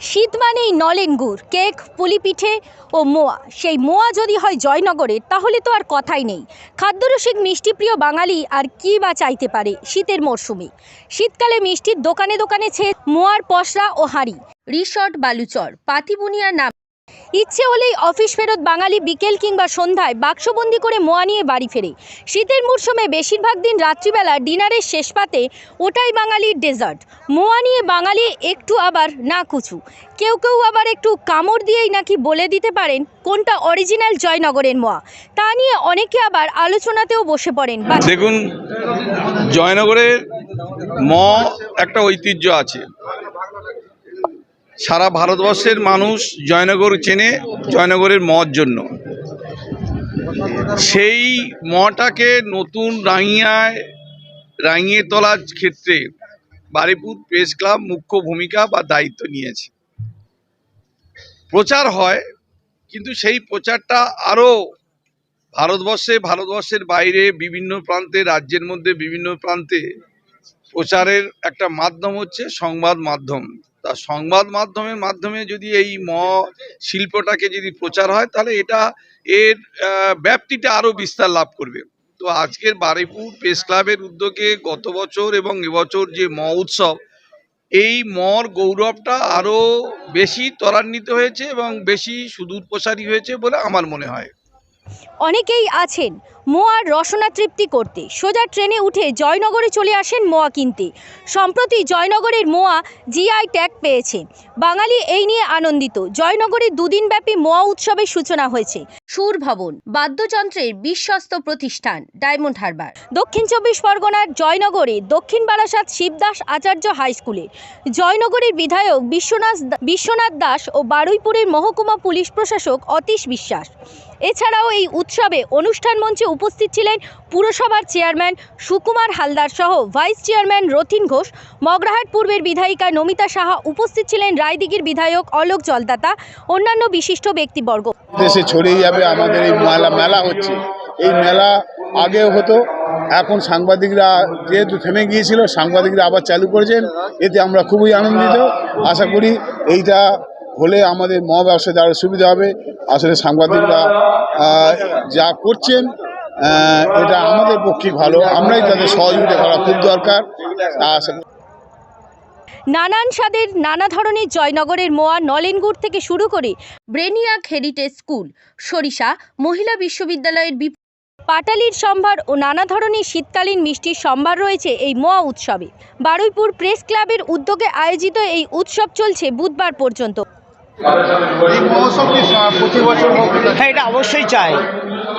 শীত মানেই নলেন গুড়, কেক পুলিপিঠে ও মোয়া। সেই মোয়া যদি হয় জয়নগরের তাহলে তো আর কথাই নেই। খাদ্যরসিক মিষ্টিপ্রিয় বাঙালি আর কি বা চাইতে পারে শীতের মরশুমে? শীতকালে মিষ্টির দোকানে দোকানে ছে মোয়ার পশরা ও হাঁড়ি, রিসর্ট বালুচর পাতিবুনিয়া নাম ইচ্ছে হলেই অফিস ফেরত বাঙালি বিকেল কিংবা সন্ধ্যায় বাক্সবন্দি করে মোয়া নিয়ে বাড়ি ফেরে। শীতের মরশুমে বেশিরভাগ দিন রাত্রিবেলা ডিনারের শেষ পাতে ওটাই বাঙালির ডেজার্ট। মোয়া নিয়ে বাঙালি একটু আবার না কুচু। কেউ কেউ আবার একটু কামড় দিয়েই নাকি বলে দিতে পারেন কোনটা অরিজিনাল জয়নগরের মোয়া। তা নিয়ে অনেকে আবার আলোচনাতেও বসে পড়েন। দেখুন জয়নগরের ম একটা ঐতিহ্য আছে। সারা ভারতবর্ষের মানুষ জয়নগর চেনে জয়নগরের মর জন্য। সেই মটাকে নতুন রাঙিয়ায় রাঙিয়ে তোলার ক্ষেত্রে বারিপুর প্রেস ক্লাব মুখ্য ভূমিকা বা দায়িত্ব নিয়েছে। প্রচার হয়, কিন্তু সেই প্রচারটা আরও ভারতবর্ষে, ভারতবর্ষের বাইরে, বিভিন্ন প্রান্তে, রাজ্যের মধ্যে বিভিন্ন প্রান্তে প্রচারের একটা মাধ্যম হচ্ছে সংবাদ মাধ্যম। তা সংবাদ মাধ্যমের মাধ্যমে যদি এই ম শিল্পটাকে যদি প্রচার হয়, তাহলে এটা এর ব্যাপ্তিটা আরও বিস্তার লাভ করবে। তো আজকের বারিপুর প্রেস ক্লাবের উদ্যোগে গত বছর এবং এবছর যে ম উৎসব, এই মর গৌরবটা আরও বেশি ত্বরান্বিত হয়েছে এবং বেশি সুদূর প্রসারী হয়েছে বলে আমার মনে হয়। অনেকেই আছেন মোয়ার রসনা তৃপ্তি করতে। সোজা ট্রেনে উঠে জয়নগরে চলে আসেন মোয়া কিনতে। সম্প্রতি জয়নগরের মোয়া জিআই ট্যাগ পেয়েছে। বাঙালি এই নিয়ে আনন্দিত। জয়নগরে দুদিনব্যাপী মোয়া উৎসবের সূচনা হয়েছে। সুর ভবন, বাদ্যযন্ত্রের বিশ্বস্ত প্রতিষ্ঠান, ডায়মন্ড হারবার। দক্ষিণ চব্বিশ পরগনার জয়নগরে দক্ষিণ বারাসাত শিবদাস আচার্য হাই স্কুলে। জয়নগরের বিধায়ক বিশ্বনাথ বিশ্বনাথ দাস ও বারুইপুরের মহকুমা পুলিশ প্রশাসক অতীশ বিশ্বাস। এছাড়াও এই উৎসবে অনুষ্ঠান মঞ্চে উপস্থিত ছিলেন পুরসভার চেয়ারম্যান সুকুমার হালদার সহ ভাইস চেয়ারম্যান রথিন ঘোষ। মগরাহাট পূর্বের বিধায়িকা নমিতা সাহা উপস্থিত ছিলেন রায়দিঘির বিধায়ক অলোক জলদাতা, অন্যান্য বিশিষ্ট ব্যক্তিবর্গ। দেশে ছড়িয়ে যাবে আমাদের এই মেলা মেলা হচ্ছে। এই মেলা আগেও হতো, এখন সাংবাদিকরা যেহেতু থেমে গিয়েছিল, সাংবাদিকরা আবার চালু করেছেন। এতে আমরা খুবই আনন্দিত। আশা করি এইটা হলে আমাদের মহা ব্যবসাতে আরও সুবিধা হবে। আসলে সাংবাদিকরা যা করছেন এটা আমাদের পক্ষে ভালো। আমরাই তাদের সহযোগিতা করা খুব দরকার। নানান স্বাদের নানা ধরনের জয়নগরের মোয়া নলেনগুড় থেকে শুরু করে ব্রেনিয়াক হেরিটেজ স্কুল সরিষা মহিলা বিশ্ববিদ্যালয়ের বিপ- পাটালির সম্ভার ও নানা ধরনের শীতকালীন মিষ্টির সম্ভার রয়েছে এই মোয়া উৎসবে। বারুইপুর প্রেস ক্লাবের উদ্যোগে আয়োজিত এই উৎসব চলছে বুধবার পর্যন্ত। হ্যাঁ এটা অবশ্যই চাই।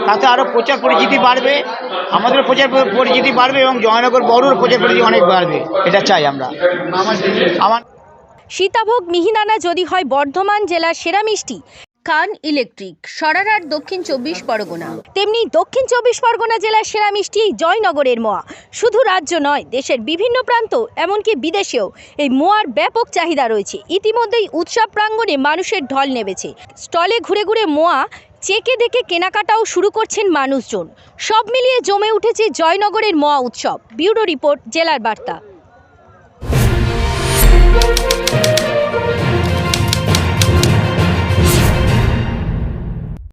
তাতে আরও প্রচার পরিচিতি বাড়বে, আমাদের প্রচার পরিচিতি বাড়বে এবং জয়নগর বড়োর প্রচার পরিচিতি অনেক বাড়বে, এটা চাই আমরা। আমার সীতাভোগ মিহিদানা যদি হয় বর্ধমান জেলার সেরা মিষ্টি, কান ইলেকট্রিক সরারার দক্ষিণ চব্বিশ পরগনা। তেমনি দক্ষিণ চব্বিশ পরগনা জেলার সেরা মিষ্টি জয়নগরের মোয়া। শুধু রাজ্য নয়, দেশের বিভিন্ন প্রান্ত, এমনকি বিদেশেও এই মোয়ার ব্যাপক চাহিদা রয়েছে। ইতিমধ্যেই উৎসব প্রাঙ্গণে মানুষের ঢল নেমেছে। স্টলে ঘুরে ঘুরে মোয়া চেকে দেখে কেনাকাটাও শুরু করছেন মানুষজন। সব মিলিয়ে জমে উঠেছে জয়নগরের মহা উৎসব। ব্যুরো রিপোর্ট, জেলার বার্তা।